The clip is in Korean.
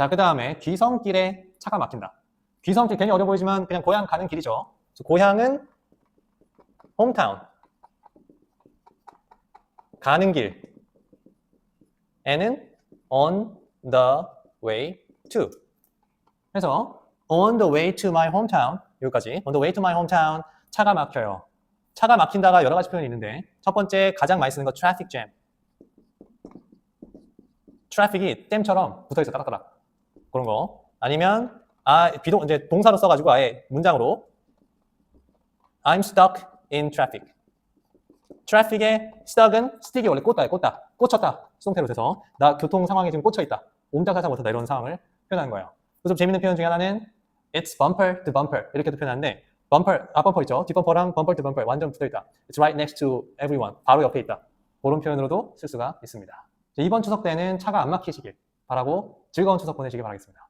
자, 그 다음에 귀성길에 차가 막힌다. 귀성길 괜히 어려 보이지만 그냥 고향 가는 길이죠. 고향은 hometown. 가는 길. 에는 on the way to. 그래서 on the way to my hometown 여기까지 on the way to my hometown 차가 막혀요. 차가 막힌다가 여러 가지 표현이 있는데 첫 번째 가장 많이 쓰는 거 traffic jam. 트래픽이 댐처럼 붙어 있어 따닥따닥 그런 거. 아니면 아 비동 이제 동사로 써가지고 아예 문장으로. I'm stuck in traffic. 트래픽에 stuck은 stick이 원래 꽂다에 꽂다. 꽂혔다. 수동태로 돼서. 나 교통 상황에 지금 꽂혀 있다. 옴짝하지 못하다. 이런 상황을 표현하는 거예요. 그래서 좀 재밌는 표현 중에 하나는 it's bumper to bumper. 이렇게도 표현하는데 bumper 앞 범퍼 있죠? 뒷 범퍼랑 bumper to bumper 완전 붙어 있다. It's right next to everyone. 바로 옆에 있다. 그런 표현으로도 쓸 수가 있습니다. 이번 추석 때는 차가 안 막히시길 바라고 즐거운 추석 보내시길 바라겠습니다.